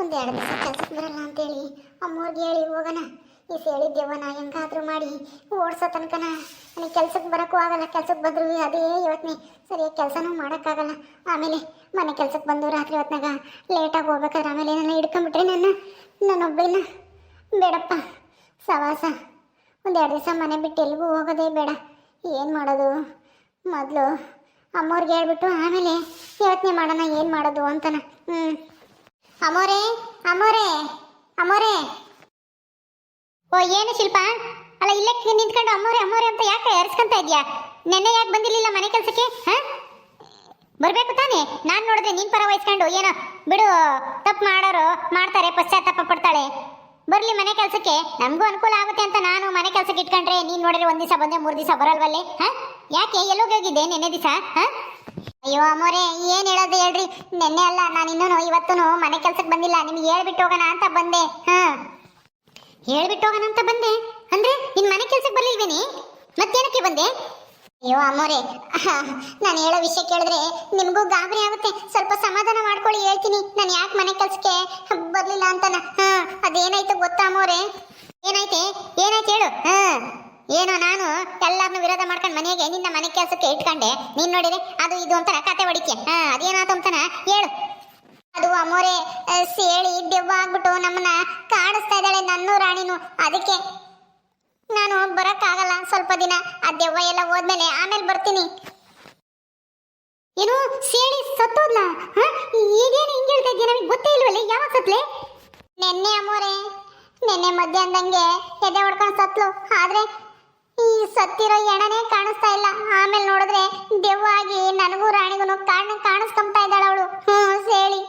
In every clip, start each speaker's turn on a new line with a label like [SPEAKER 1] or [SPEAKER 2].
[SPEAKER 1] ಒಂದು ಎರಡು ದಿವಸ ಕೆಲ್ಸಕ್ಕೆ ಬರಲ್ಲ ಅಂತೇಳಿ ಅಮ್ಮವ್ರಿಗೆ ಹೇಳಿ, ಹೋಗೋಣ. ಈ ಹೇಳಿದ್ದೇವನ ಹೆಂಗಾದ್ರೂ ಮಾಡಿ, ಓಡಿಸೋ ತನಕನ. ನನಗೆ ಕೆಲ್ಸಕ್ಕೆ ಬರೋಕ್ಕೂ ಆಗಲ್ಲ ಕೆಲ್ಸಕ್ಕೆ ಬಂದ್ರು ಅದೇ ಯೋಚನೆ. ಸರಿಯಾಗಿ ಕೆಲಸನೂ ಮಾಡೋಕ್ಕಾಗಲ್ಲ. ಆಮೇಲೆ ಮನೆ ಕೆಲ್ಸಕ್ಕೆ ಬಂದು ರಾತ್ರಿ ಹೊತ್ನಾಗ ಲೇಟಾಗಿ ಹೋಗ್ಬೇಕಾದ್ರೆ ಆಮೇಲೆ ನನ್ನ ಹಿಡ್ಕೊಂಬಿಟ್ರೆ ನನ್ನ ನನ್ನೊಬ್ಬನ ಬೇಡಪ್ಪ, ಸವಾಸ. ಒಂದು ಎರಡು ದಿವಸ ಮನೆ ಬಿಟ್ಟು ಎಲ್ಲಿಗೂ ಹೋಗೋದೇ ಬೇಡ. ಏನು ಮಾಡೋದು? ಮೊದಲು ಅಮ್ಮವ್ರಿಗೆ ಹೇಳ್ಬಿಟ್ಟು ಆಮೇಲೆ ಯೋಚನೆ ಮಾಡೋಣ, ಏನು ಮಾಡೋದು ಅಂತನ. ಹ್ಞೂ ಅಮ್ಮೋರೇ ಅಮೋರೆ ಅಮೋರೆ. ಓ, ಏನು ಶಿಲ್ಪ? ಅಲ್ಲ, ಇಲ್ಲೇ ನಿಂತ್ಕೊಂಡು ಅಮ್ಮೋರೆ ಅಮ್ಮೋರೆ ಅಂತ ಯಾಕೆ ಎರ್ಸ್ಕೊಂತ ಇದೆಯಾ? ನೆನ್ನೆ ಯಾಕೆ ಬಂದಿರಲಿಲ್ಲ ಮನೆ ಕೆಲಸಕ್ಕೆ, ಹಾ? ಬರಬೇಕು ತಾನೇ? ನಾನು ನೋಡಿದ್ರೆ ನೀನು ಪರ ವಹಿಸ್ಕೊಂಡು ಏನೋ ಬಿಡು, ತಪ್ಪು ಮಾಡೋರು ಮಾಡ್ತಾರೆ, ಪಶ್ಚಾತ್ತಾಪ ಪಡ್ತಾಳೆ. ಬರಲಿ ಮನೆ ಕೆಲಸಕ್ಕೆ. ನಮಗೂ ಅನುಕೂಲ ಆಗುತ್ತೆ ಅಂತ ನಾನು ಮನೆ ಕೆಲಸಕ್ಕೆ ಇಟ್ಕೊಂಡ್ರೆ ನೀನು ನೋಡಿದ್ರೆ ಒಂದು ದಿವಸ ಬಂದೆ ಮೂರು ದಿವಸ ಬರಲ್ವಲ್ಲೇ, ಹಾಂ? ಯಾಕೆ? ಎಲ್ಲೋಗೋಗಿದ್ದೆ ನೆನ್ನೆ ದಿವಸ, ಹಾ? ಅಯ್ಯೋ ಅಮ್ಮೋರೆ, ಏನ್ ಹೇಳೋದು ಹೇಳ್ರಿ? ನೆನ್ನೆ ಅಲ್ಲ, ನಾನು ಇನ್ನೂ ಇವತ್ತೂ ಮನೆ ಕೆಲ್ಸಕ್ಕೆ ಬಂದಿಲ್ಲ, ನಿಮ್ಗೆ ಹೇಳ್ಬಿಟ್ಟು ಹೋಗೋಣ ಅಂತ ಬಂದೆ, ಹಾ. ಹೇಳ್ಬಿಟ್ಟು ಹೋಗೋಣ ಅಂತ ಬಂದೆ? ಅಂದ್ರೆ, ನಿನ್ ಮನೆ ಕೆಲ್ಸಕ್ಕೆ ಬರ್ಲಿಲ್ವೇನಿ? ಮತ್ತೇನಕ್ಕೆ ಬಂದೆ? ಅಯ್ಯೋ ಅಮ್ಮೋರೆ ನಾನು ಹೇಳೋ ವಿಷಯ ಕೇಳಿದ್ರೆ ನಿಮಗೂ ಗಾಬರಿ ಆಗುತ್ತೆ. ಸ್ವಲ್ಪ ಸಮಾಧಾನ ಮಾಡ್ಕೊಳ್ಳಿ, ಹೇಳ್ತೀನಿ. ನಾನು ಯಾಕೆ ಮನೆ ಕೆಲ್ಸಕ್ಕೆ ಬರ್ಲಿಲ್ಲ ಅಂತನ? ಹಾ, ಅದೇನಾಯ್ತು ಗೊತ್ತಾ ಅಮ್ಮೋರೆ? ಏನಾಯ್ತೆ? ಏನಾಯ್ತು ಹೇಳು, ಹಾ. ಏನೋ ನಾನು ಎಲ್ಲಾರನ್ನು ವಿರೋಧ ಮಾಡ್ಕೊಂಡು ಮನೆಗೆ, ನಿನ್ನ ಮನೆ ಕೆಲಸಕ್ಕೆ ಇಟ್ಕೊಂಡೆ. ನೀನ್ ನೋಡಿದೆ ಅದು ಇದು ಅಂತ ಕತೆ ಹೊಡಿಕೆ ಹಾ ಅದೇನಾಯ್ತು ಅಂತನ ಹೇಳು. ಅದು ಅಮೋರೆ ಸೇಳಿ, ದೆವ್ವ ಆಗ್ಬಿಟ್ಟು ನಮ್ಮನ್ನ ಕಾಡಿಸ್ತಾ ಇದ್ದಾಳೆ ನನ್ನೂ ರಾಣಿನು. ಅದಕ್ಕೆ ನಾನು ಬರಕ್ಕಾಗಲ್ಲ ಸ್ವಲ್ಪ ದಿನ. ಆ ದೆವ್ವ ಎಲ್ಲ ಹೋದ್ಮೇಲೆ ಆಮೇಲೆ ಬರ್ತೀನಿ. ಏನು, ಸೇಳಿ ಸತ್ತೋದ್ಲ? ಈಗೇನು ಹಿಂಗೆ ಹೇಳ್ತಾ ಇದ್ದೀಯ ನಮಗೆ ಗೊತ್ತೇ ಇಲ್ವಲ್ಲ? ಯಾವಾಗ ಸತ್ಲೆ? ನೆನ್ನೆ ಅಮೋರೆ, ನೆನ್ನೆ ಮಧ್ಯಾಹ್ನದಂಗೆ ಎದೆ ಹೊಡ್ಕೊಂಡು ಸತ್ಲು. ಆದ್ರೆ ಈ ಸತ್ತಿರೋ ಎಣನೇ ಕಾಣಿಸ್ತಾ ಇಲ್ಲ. ಆಮೇಲೆ ನೋಡಿದ್ರೆ ದೆವ್ವ ಆಗಿ ನನಗೂ ರಾಣಿಗೂ ಕಾಣ ಕಾಣಿಸ್ಕೊಂತಾ ಇದ್ದಾಳ ಅವಳು. ಹ್ಞೂ, ಹೇಳಿ.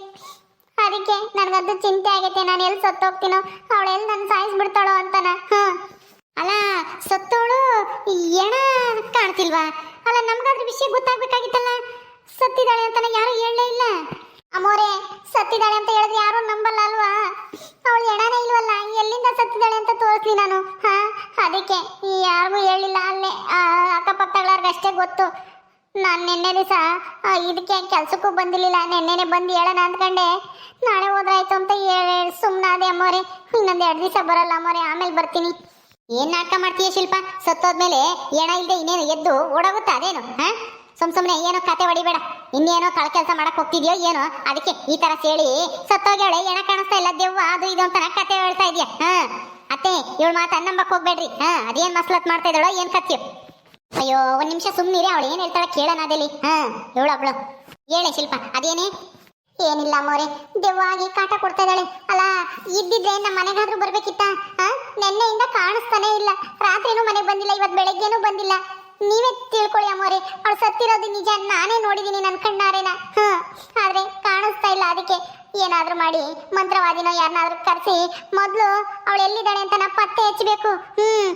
[SPEAKER 1] ಅದಕ್ಕೆ ನನಗಂತೂ ಚಿಂತೆ ಆಗೈತೆ. ನಾನು ಎಲ್ಲಿ ಸತ್ತೋಗ್ತೀನೋ ಅವಳು ಎಲ್ಲಿ ನನ್ನ ಸಾಯಿಸ್ಬಿಡ್ತಾಳೋ ಅಂತನ. ಹ್ಞೂ. ಅಲ್ಲ, ಸತ್ತೋಳು ಎಣ ಕಾಣ್ತಿಲ್ವಾ? ಅಲ್ಲ, ನಮ್ಗಾದ್ರ ವಿಷಯ ಗೊತ್ತಾಗ್ಬೇಕಾಗಿತ್ತಲ್ಲ? ಸತ್ತಿದ್ದಾಳೆ ಅಂತಾನೆ ಯಾರು ಹೇಳಲೇ ಇಲ್ಲ. ಅಮೋರೆ ಸತ್ತಿದ್ದಾಳೆ ಅಂತ ಹೇಳಿದ್ರೆ ಯಾರು ನಂಬಲ್ಲ ಅಲ್ವಾ? ಅವಳು ಎಣನೇ ಇಲ್ವಲ್ಲ? ಎಲ್ಲಿಂದ ಸತ್ತಿದ್ದಾಳೆ ಅಂತ ತೋರಿಸ್ಲಿ ನಾನು. ಹಾ? ಅದಕ್ಕೆ ಯಾರಿಗೂ ಹೇಳಿಲ್ಲ ಅಲ್ಲೇ ಅಷ್ಟೇ ಗೊತ್ತು. ನಾನು ನಿನ್ನೆ ದಿವಸ ಇದಕ್ಕೆ ಕೆಲಸಕ್ಕೂ ಬಂದಿರಲಿಲ್ಲ, ನಿನ್ನೆನೆ ಬಂದು ಹೇಳೋಣ ಅಂದ್ಕೊಂಡೆ. ನಾಳೆ ಹೋದ್ರಾಯ್ತು ಅಂತ ಹೇಳಿ ಸುಮ್ಮನಾದೆ ಅಮ್ಮೋರೆ. ಇನ್ನೊಂದು ಎರಡು ದಿವಸ ಬರಲ್ಲ ಅಮ್ಮೋರೆ, ಆಮೇಲೆ ಬರ್ತೀನಿ. ಏನು ನಾಟಕ ಮಾಡ್ತೀಯ ಶಿಲ್ಪ? ಸತ್ತೋದ್ಮೇಲೆ ಏನ ಇಲ್ಲದೆ ಇನ್ನೇನು ಎದ್ದು ಓಡೋಗುತ್ತಾ ಅದೇನು, ಹಾಂ? ಸುಮ್ ಸುಮ್ಮನೆ ಏನೋ ಕತೆ ಹೊಡಿಬೇಡ. ಇನ್ನೇನೋ ಕಳ ಕೆಲಸ ಮಾಡಕ್ಕೆ ಹೋಗ್ತಿದ್ಯೋ ಏನೋ, ಅದಕ್ಕೆ ಈ ತರ ಸೇಳಿ ಸತ್ತೋಗ್ಯಾಳೆ ಏನ ಕಾಣಿಸ್ತಾ ಇಲ್ಲ, ದೆವ್ವ, ಅದು ಇದು ಅಂತ ಕತೆ ಹೇಳ್ತಾ ಇದೆಯಾ, ಹಾ? ಅತ್ತೆ, ಇವಳು ಮಾತು ಅನ್ನಂಬಕ್ ಹೋಗ್ಬೇಡ್ರಿ. ಹಾ, ಅದೇನ್ ಮಸ್ಲತ್ ಮಾಡ್ತಾ ಇದ್ದಾಳೋ, ಏನ್ ಸತ್ಯ ಅಯ್ಯೋ, ಒಂದ್ ನಿಮಿಷ ಸುಮ್ಮನಿರಿ ಅವಳು ಏನ್ ಹೇಳ್ತಾಳೆ ಕೇಳೋಣ ಅದೇಲಿ ಹಾ ಇವಳು ಅವಳು. ಹೇಳೆ ಶಿಲ್ಪ, ಅದೇನೇ? ಏನಿಲ್ಲ ಮೋರೆ ದೆವ್ವಾಗಿ ಕಾಟ ಕೊಡ್ತಾ ಇದ್ದಾಳೆ. ಅಲ್ಲ ಇದ್ದಿದ್ರೆ ನಮ್ಮ ಮನೆಗಾದ್ರೂ ಬರ್ಬೇಕಿತ್ತ? ನೆನ್ನೆಯಿಂದ ಕಾಣಿಸ್ತಾನೆ ಇಲ್ಲ. ರಾತ್ರಿನೂ ಮನೆಗೆ ಬಂದಿಲ್ಲ ಇವತ್ತು ಬೆಳಗ್ಗೆನೂ ಬಂದಿಲ್ಲ. ನೀವೇ ತಿಳ್ಕೊಳ್ಳಿ ಅಮ್ಮೋರೆ ಅವಳು ಸತ್ತಿರೋದು ನಿಜ, ನಾನೇ ನೋಡಿದೀನಿ ನನ್ನ ಕಣ್ಣಾರೇನ. ಹ, ಆದ್ರೆ ಕಾಣಿಸ್ತಾ ಇಲ್ಲ ಅದಕ್ಕೆ. ಏನಾದ್ರೂ ಮಾಡಿ, ಮಂತ್ರವಾದಿನೋ ಯಾರನ್ನಾದ್ರೂ ಕರೆಸಿ, ಮೊದಲು ಅವಳು ಎಲ್ಲಿದ್ದಾಳೆ ಪತ್ತೆ ಹಚ್ಚಬೇಕು ಹ್ಮ್.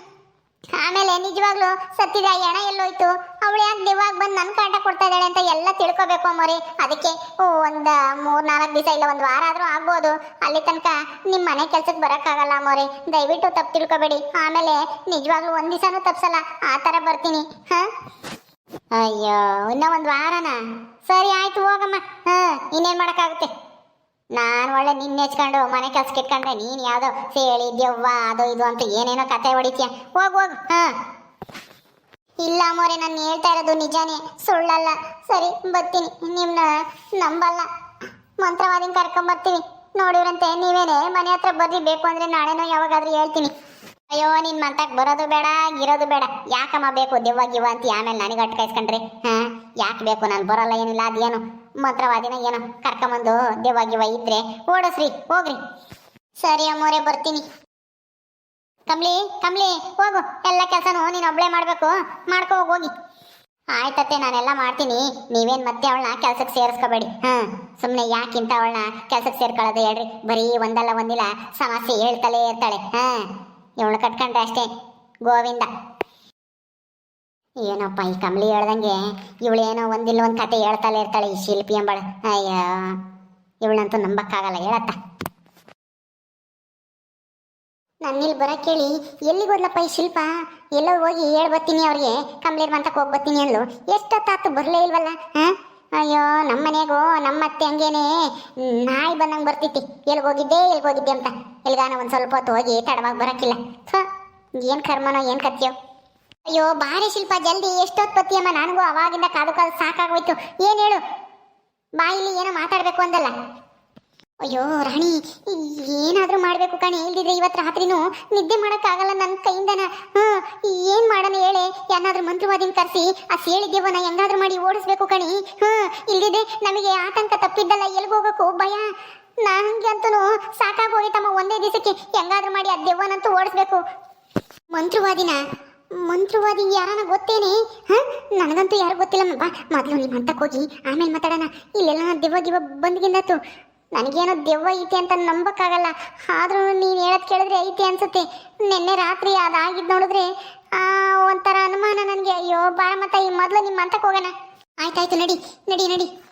[SPEAKER 1] ಆಮೇಲೆ ನಿಜವಾಗ್ಲೂ ಸತ್ತಿದ ಎಣ ಎಲ್ಲೋಯ್ತು. ಅವಳು ಯಾಕೆ ದಿವಾಗ ಬಂದು ನನ್ನ ಕಾಟ ಕೊಡ್ತಾ ಇದ್ದಾಳೆ ಅಂತ ಎಲ್ಲ ತಿಳ್ಕೊಬೇಕು ಅಮ್ಮೋರಿ. ಅದಕ್ಕೆ ಓ, ಒಂದು ಮೂರ್ ನಾಲ್ಕು ದಿವಸ ಇಲ್ಲ ಒಂದು ವಾರ ಆದ್ರೂ ಆಗ್ಬೋದು. ಅಲ್ಲಿ ತನಕ ನಿಮ್ಮ ಮನೆ ಕೆಲ್ಸಕ್ಕೆ ಬರೋಕ್ಕಾಗಲ್ಲ ಅಮ್ಮೋರಿ. ದಯವಿಟ್ಟು ತಪ್ಪು ತಿಳ್ಕೊಬೇಡಿ. ಆಮೇಲೆ ನಿಜವಾಗ್ಲೂ ಒಂದ್ ದಿವಸನೂ ತಪ್ಸಲ್ಲ. ಆ ಥರ ಬರ್ತೀನಿ. ಹಾಂ? ಅಯ್ಯೋ ಇನ್ನೂ ಒಂದು ವಾರನಾ? ಸರಿ ಆಯ್ತು ಹೋಗಮ್ಮ. ಹಾಂ ಇನ್ನೇನು ಮಾಡೋಕ್ಕಾಗುತ್ತೆ? ನಾನು ಒಳ್ಳೆ ನಿನ್ನ ಹೆಚ್ಕೊಂಡು ಮನೆ ಕೆಲ್ಸಕ್ಕೆ ಇಟ್ಕೊಂಡ್ರೆ ನೀನು ಯಾವುದೋ ಸೇಳಿ ಅದು ಇದು ಅಂತ ಏನೇನೋ ಕತೆ ಹೊಡಿತೀಯ. ಹೋಗ್, ಹೋಗು, ಹಾ. ಇಲ್ಲ ಮೋರೆ, ನಾನು ಹೇಳ್ತಾ ಇರೋದು ನಿಜಾನೇ. ಸುಳ್ಳಲ್ಲ. ಸರಿ, ಬರ್ತೀನಿ. ನಿಮ್ನ ನಂಬಲ್ಲ. ಮಂತ್ರವಾದಿನ ಕರ್ಕೊಂಬರ್ತೀನಿ ನೋಡಿವ್ರಂತೆ, ನೀವೇನೆ ಮನೆ ಹತ್ರ ಬರ್ರಿ, ಬೇಕು ಅಂದ್ರೆ ನಾಳೆನೋ ಯಾವಾಗಾದ್ರೂ ಹೇಳ್ತೀನಿ. ಅಯ್ಯೋ, ನಿನ್ ಮಂತಕ್ ಬರೋದು ಬೇಡ, ಇರೋದು ಬೇಡ. ಯಾಕಮ್ಮ ಬೇಕು ದೆವ್ವ, ಗಿವ್ವ ಅಂತ ಆಮೇಲೆ ನನಗೆ ಅಟ್ಕಾಯಿಸ್ಕೊಂಡ್ರಿ ಹಾ? ಯಾಕೆ ಬೇಕು? ನಾನು ಬರಲ್ಲ ಏನಿಲ್ಲ, ಅದೇನು? ಮಂತ್ರವಾದಿನ ಏನೋ ಕರ್ಕೊಂಬಂದು ದೇವಾಗಿವ ಇದ್ರೆ ಓಡಸ್ರಿ, ಹೋಗ್ರಿ. ಸರಿ ಅಮ್ಮೋರೆ, ಬರ್ತೀನಿ. ಕಮ್ಲಿ ಕಮ್ಲಿ, ಹೋಗು. ಎಲ್ಲ ಕೆಲಸನೂ ನೀನು ಒಬ್ಳೆ ಮಾಡಬೇಕು. ಮಾಡ್ಕೋ, ಹೋಗ್, ಹೋಗಿ. ಆಯ್ತತ್ತೆ ನಾನೆಲ್ಲ ಮಾಡ್ತೀನಿ. ನೀವೇನ್ ಮತ್ತೆ ಅವಳನ್ನ ಕೆಲ್ಸಕ್ಕೆ ಸೇರಿಸ್ಕೋಬೇಡಿ. ಹಾ ಸುಮ್ಮನೆ ಯಾಕಿಂತ ಅವಳನ್ನ ಕೆಲ್ಸಕ್ಕೆ ಸೇರ್ಕೊಳ್ಳೋದು ಹೇಳ್ರಿ. ಬರೀ ಒಂದಲ್ಲ ಒಂದಿಲ್ಲ ಸಮಸ್ಯೆ ಹೇಳ್ತಲೇ ಇರ್ತಾಳೆ. ಹಾ, ಇವಳು ಕಟ್ಕೊಂಡ್ರೆ ಅಷ್ಟೇ. ಗೋವಿಂದ. ಏನಪ್ಪ, ಈ ಕಮಲಿ ಹೇಳ್ದಂಗೆ ಇವಳೇನೋ ಒಂದಿಲ್ಲ ಒಂದು ಕತೆ ಹೇಳ್ತಾಳೆ ಇರ್ತಾಳೆ, ಈ ಶಿಲ್ಪಿ ಎಂಬಳ ಅಯ್ಯೋ, ಇವಳಂತೂ ನಂಬಕ್ಕಾಗಲ್ಲ, ಹೇಳತ್ತ. ನನ್ನಿಲ್ ಬರೋ ಕೇಳಿ, ಎಲ್ಲಿಗೆ ಹೋದ್ಲಪ್ಪ ಈ ಶಿಲ್ಪ? ಎಲ್ಲೋ ಹೋಗಿ ಹೇಳ್ಬತ್ತೀನಿ ಅವ್ರಿಗೆ ಕಂಬ್ಲೇರ್ ಮಂತಕ್ಕೆ ಹೋಗಿ ಬರ್ತೀನಿ ಅನ್ಲು ಎಷ್ಟೊತ್ತಾತು ಬರಲೇ ಇಲ್ವಲ್ಲ ಹಾ ಅಯ್ಯೋ ನಮ್ಮ ನಮ್ಮತ್ತೆ ಹಂಗೇನೆ. ನಾಯಿ ಬಂದಂಗೆ ಬರ್ತಿತ್ತು ಎಲ್ಲಿಗೆ ಹೋಗಿದ್ದೆ ಅಂತ. ಎಲ್ಗಾನ ಒಂದು ಸ್ವಲ್ಪ ಹೊತ್ತು ಹೋಗಿ ತಡವಾಗಿ ಬರೋಕ್ಕಿಲ್ಲ ಏನು ಕರ್ಮನೋ, ಏನು ಕತ್ಯೋ ಅಯ್ಯೋ, ಬಾರಿ ಶಿಲ್ಪ, ಜಲ್ದಿ ಎಷ್ಟೊತ್ತು ಬತ್ತೀಯಮ್ಮ ನನಗೂ ಅವಾಗಿಂದ ಕಾದು ಕಾದು ಸಾಕಾಗೋಯ್ತು. ಏನು ಹೇಳು? ಬಾಯಿಲಿ ಏನೋ ಮಾತಾಡಬೇಕು ಅಂದಲ್ಲ. ಅಯ್ಯೋ, ರಾಣಿ, ಏನಾದರೂ ಮಾಡಬೇಕು ಕಣೆ. ಇಲ್ದಿದ್ರೆ ಇವತ್ತು ರಾತ್ರಿನೂ ನಿದ್ದೆ ಮಾಡೋಕ್ಕಾಗಲ್ಲ ನನ್ನ ಕೈಯಿಂದನ. ಹ್ಞೂ ಏನು ಮಾಡೋಣ ಹೇಳೆ? ಏನಾದರೂ ಮಂತ್ರವಾದಿನ ಕರೆಸಿ, ಆ ಸೇಳಿದ್ದೇವನ ಹೆಂಗಾದ್ರೂ ಮಾಡಿ ಓಡಿಸ್ಬೇಕು ಕಣಿ. ಹ್ಮ್ ಇಲ್ದಿದ್ರೆ ನಮಗೆ ಆತಂಕ ತಪ್ಪಿದ್ದಲ್ಲ ಎಲ್ಗೋಗಕ್ಕೂ ಭಯ ಭಯ? ಅಂತೂ ಸಾಕಾಗೋಯ್ತಮ್ಮ ಒಂದೇ ದಿವಸಕ್ಕೆ. ಹೆಂಗಾದ್ರೂ ಮಾಡಿ ಆ ದೆವ್ವನಂತೂ ಓಡಿಸ್ಬೇಕು. ಮಂತ್ರವಾದಿನ ಮಂತ್ರವಾದಿ ಯಾರನ ಗೊತ್ತೇನೆ? ಹ? ನನಗಂತೂ ಯಾರು ಗೊತ್ತಿಲ್ಲ ಬಾ ಮೊದಲು ನಿಮ್ಮ ಹಂತಕ್ಕೆ ಹೋಗಿ ಆಮೇಲೆ ಮಾತಾಡೋಣ. ಇಲ್ಲೆಲ್ಲ ದೆವ್ವ ದಿವ ಬಂದ್ಗಿಂದತ್ತು ನನಗೇನೋ ದೆವ್ವ ಐತೆ ಅಂತ ನಂಬಕ್ಕಾಗಲ್ಲ. ಆದ್ರೂ ನೀನು ಹೇಳೋದು ಕೇಳಿದ್ರೆ ಐತೆ ಅನ್ಸುತ್ತೆ. ನಿನ್ನೆ ರಾತ್ರಿ ಅದಾಗಿದ್ದು ನೋಡಿದ್ರೆ ಆ, ಒಂಥರ ಅನುಮಾನ ನನಗೆ. ಅಯ್ಯೋ ಬಾರ ಮತ್ತ ಈ ಮೊದಲು ನಿಮ್ಮ ಹಂತಕ್ಕೆ ಹೋಗೋಣ. ಆಯ್ತಾಯ್ತು ನಡಿ ನಡಿ ನಡಿ.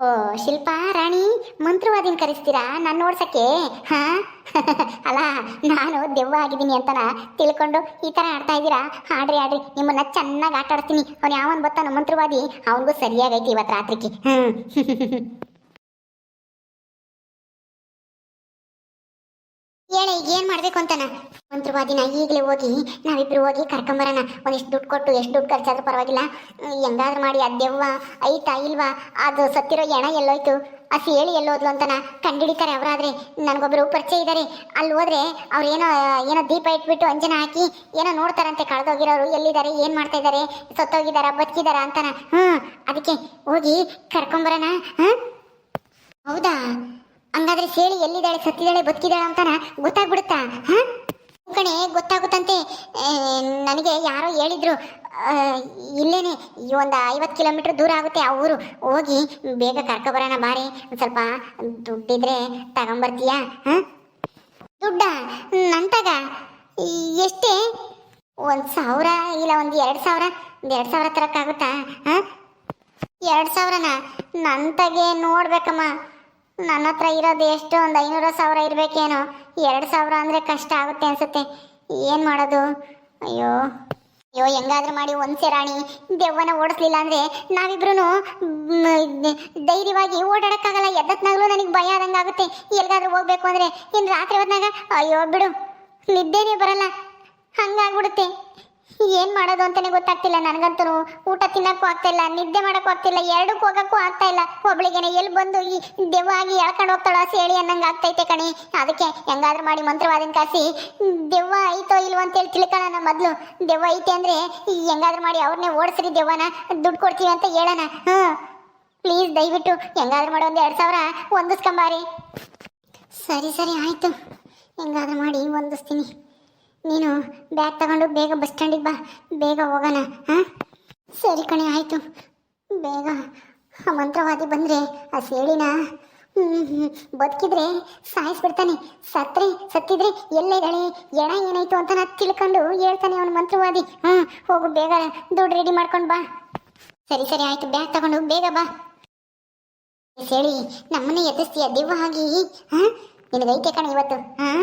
[SPEAKER 1] ಓ, ಶಿಲ್ಪಾ, ರಾಣಿ, ಮಂತ್ರವಾದಿನ ಕರೆಸ್ತೀರಾ? ನಾನು ನೋಡ್ಸಕ್ಕೆ ಹಾ? ಅಲ್ಲ ನಾನು ದೆವ್ವ ಆಗಿದ್ದೀನಿ ಅಂತನ ತಿಳ್ಕೊಂಡು ಈ ಥರ ಆಡ್ತಾ ಇದ್ದೀರಾ? ಆಡ್ರಿ ಆಡ್ರಿ, ನಿಮ್ಮನ್ನ ಚೆನ್ನಾಗಿ ಆಟ ಆಡ್ತೀನಿ ಅವ್ನು ಯಾವನ್ ಬರ್ತಾನೋ ಮಂತ್ರವಾದಿ? ಅವನಿಗೂ ಸರಿಯಾಗೈತಿ ಇವತ್ತು ರಾತ್ರಿಗೆ. ಹ್ಞೂ ಹೇಳಿ ಈಗ ಏನು ಮಾಡಬೇಕು ಅಂತಾನ? ಮಂತ್ರವಾದಿನ ಈಗಲೇ ಹೋಗಿ, ನಾವಿಬ್ರು ಹೋಗಿ ಕರ್ಕೊಂಬರೋಣ. ಒಂದಿಷ್ಟು ದುಡ್ಡು ಕೊಟ್ಟು, ಎಷ್ಟು ದುಡ್ಡು ಖರ್ಚಾದ್ರೂ ಪರವಾಗಿಲ್ಲ. ಹೆಂಗಾದ್ರೂ ಮಾಡಿ ಆ ದೆವ್ವ ಐತಾ, ಇಲ್ವಾ, ಅದು ಸತ್ತಿರೋ ಎಣ ಎಲ್ಲೋಯ್ತು. ಆ ಸೇಳಿ ಎಲ್ಲೋದ್ಲು ಅಂತನ. ಕಂಡಿಡಿತಾರೆ ಅವರಾದ್ರೆ. ನನಗೊಬ್ಬರು ಪರಿಚಯ ಇದ್ದಾರೆ ಅಲ್ಲಿ ಹೋದ್ರೆ ಅವ್ರು ಏನೋ ಏನೋ ದೀಪ ಇಟ್ಬಿಟ್ಟು ಅಂಜನ ಹಾಕಿ, ಏನೋ ನೋಡ್ತಾರಂತೆ ಕಳೆದೋಗಿರೋರು. ಎಲ್ಲಿದ್ದಾರೆ, ಏನು ಮಾಡ್ತಾ ಇದ್ದಾರೆ ಸತ್ತೋಗಿದಾರ ಬದುಕಿದಾರಾ ಅಂತಾನ. ಹ್ಞೂ ಅದಕ್ಕೆ ಹೋಗಿ ಕರ್ಕೊಂಬರೋಣ, ಹಾಂ? ಹೌದಾ? ಹಂಗಾದ್ರೆ ಸೇಳಿ ಎಲ್ಲಿದ್ದಾಳೆ, ಸತ್ತಿದ್ದಾಳೆ, ಬದುಕಿದ್ದಾಳೆ ಅಂತಾನ ಗೊತ್ತಾಗ್ಬಿಡುತ್ತಾ, ಹಾ? ಕಣೆ, ಗೊತ್ತಾಗುತ್ತಂತೆ. ನನಗೆ ಯಾರೋ ಹೇಳಿದ್ರು. ಇಲ್ಲೇನೆ, ಈ ಒಂದು ಐವತ್ತು ಕಿಲೋಮೀಟರ್ ದೂರ ಆಗುತ್ತೆ ಆ ಊರು. ಹೋಗಿ ಬೇಗ ಕರ್ಕೊಬರೋಣ ಬಾರಿ. ಒಂದು ಸ್ವಲ್ಪ ದುಡ್ಡಿದ್ರೆ ತಗೊಂಬರ್ತೀಯಾ? ಹಾಂ? ದುಡ್ಡ? ನಂತಾಗ ಎಷ್ಟೇ? ಒಂದು ಸಾವಿರ ಇಲ್ಲ, ಒಂದು ಎರಡು ಸಾವಿರ? ಒಂದು ಎರಡು ಸಾವಿರ ತರಕ್ಕಾಗುತ್ತಾ? ಹಾಂ? ಎರಡು ಸಾವಿರನ? ನಂತಾಗೆ ನೋಡ್ಬೇಕಮ್ಮ. ನನ್ನ ಹತ್ರ ಇರೋದು ಎಷ್ಟು? ಒಂದು ಐನೂರು ಸಾವಿರ ಇರಬೇಕೇನೋ? ಎರಡು ಸಾವಿರ ಅಂದರೆ ಕಷ್ಟ ಆಗುತ್ತೆ ಅನ್ಸುತ್ತೆ. ಏನು ಮಾಡೋದು? ಅಯ್ಯೋ. ಅಯ್ಯೋ, ಹೆಂಗಾದ್ರೂ ಮಾಡಿ ಒಂದು ರಾಣಿ, ದೆವ್ವನ ಓಡಿಸ್ಲಿಲ್ಲ ಅಂದರೆ ನಾವಿಬ್ರು ಧೈರ್ಯವಾಗಿ ಓಡಾಡೋಕ್ಕಾಗಲ್ಲ. ಎದ್ದತ್ನಾಗಲು ನನಗೆ ಭಯ ಆದಂಗೆ ಆಗುತ್ತೆ. ಎಲ್ಲಿಗಾದ್ರೂ ಹೋಗ್ಬೇಕು ಅಂದರೆ ಇನ್ನು ರಾತ್ರಿ ಹೊತ್ನಾಗ, ಅಯ್ಯೋ, ಬಿಡು. ನಿದ್ದೆನೇ ಬರಲ್ಲ. ಹಂಗಾಗ್ಬಿಡುತ್ತೆ. ಏನ್ ಮಾಡೋದು ಅಂತಾನೆ ಗೊತ್ತಾಗ್ತಿಲ್ಲ. ನನಗಂತೂ ಊಟ ತಿನ್ನಕ್ಕೂ ಆಗ್ತಾ ಇಲ್ಲ, ನಿದ್ದೆ ಮಾಡಕ್ಕೂ ಆಗ್ತಿಲ್ಲ ಎರಡಕ್ಕೂ ಹೋಗಕ್ಕೂ ಆಗ್ತಾ ಇಲ್ಲ. ಒಬ್ಳಿಗೆನೆ ಎಲ್ಲಿ ಬಂದು ಈ ದೆವ್ವ ಆಗಿ ಎಳ್ಕೊಂಡು ಹೋಗ್ತಾಳ ಸೇಳಿ ಅನ್ನಂಗೆ ಆಗ್ತೈತೆ ಕಣಿ. ಅದಕ್ಕೆ ಹೆಂಗಾದ್ರೂ ಮಾಡಿ ಮಂತ್ರವಾದಿನ ಕಾಸಿ. ದೆವ್ವ ಐತೋ ಇಲ್ವೋ ಅಂತೇಳಿ ತಿಳ್ಕೊಳ್ಳೋಣ ಮೊದಲು. ದೆವ್ವ ಐತೆ ಅಂದ್ರೆ ಹೆಂಗಾದ್ರೂ ಮಾಡಿ ಅವ್ರನ್ನೇ ಓಡಿಸ್ರಿ ದೆವ್ವನ, ದುಡ್ಡು ಕೊಡ್ತೀವಿ ಅಂತ ಹೇಳೋಣ. ಹ್ಞೂ ಪ್ಲೀಸ್ ದಯವಿಟ್ಟು ಹೆಂಗಾದ್ರೂ ಮಾಡಿ ಒಂದು ಎರಡು ಸಾವಿರ ಹೊಂದಿಸ್ಕೊಂಬಾರಿ ಸರಿ ಸರಿ, ಆಯಿತು. ಹೆಂಗಾದ್ರೂ ಮಾಡಿ ಹೊಂದಿಸ್ತೀನಿ ನೀನು ಬ್ಯಾಗ್ ತಗೊಂಡು ಬೇಗ ಬಸ್ ಸ್ಟ್ಯಾಂಡಿಗೆ ಬಾ. ಬೇಗ ಹೋಗೋಣ, ಹಾಂ? ಸರಿ ಕಣೆ, ಆಯಿತು. ಬೇಗ ಮಂತ್ರವಾದಿ ಬಂದರೆ ಆ ಸೇಳಿನ ಬದುಕಿದ್ರೆ ಸಾಯಿಸ್ಬಿಡ್ತಾನೆ. ಸತ್ರೆ ಸತ್ತಿದ್ರೆ ಎಲ್ಲೇದಾಳೆ ಎಣ ಏನಾಯ್ತು ಅಂತ ನಾ ತಿಳ್ಕೊಂಡು ಹೇಳ್ತಾನೆ ಅವನು ಮಂತ್ರವಾದಿ. ಹ್ಞೂ ಹೋಗು, ಬೇಗ ದುಡ್ಡು ರೆಡಿ ಮಾಡ್ಕೊಂಡು ಬಾ. ಸರಿ ಸರಿ, ಆಯಿತು. ಬ್ಯಾಗ್ ತಗೊಂಡು ಬೇಗ ಬಾ. ಸೇಳಿ, ನಮ್ಮನ್ನೇ ಎದುರಿಸ್ತೀಯ? ದಿವ್ಯ ಆಗಿ ಹಾಂ? ನಿನಗೈತೆ ಕಣ ಇವತ್ತು, ಹಾಂ?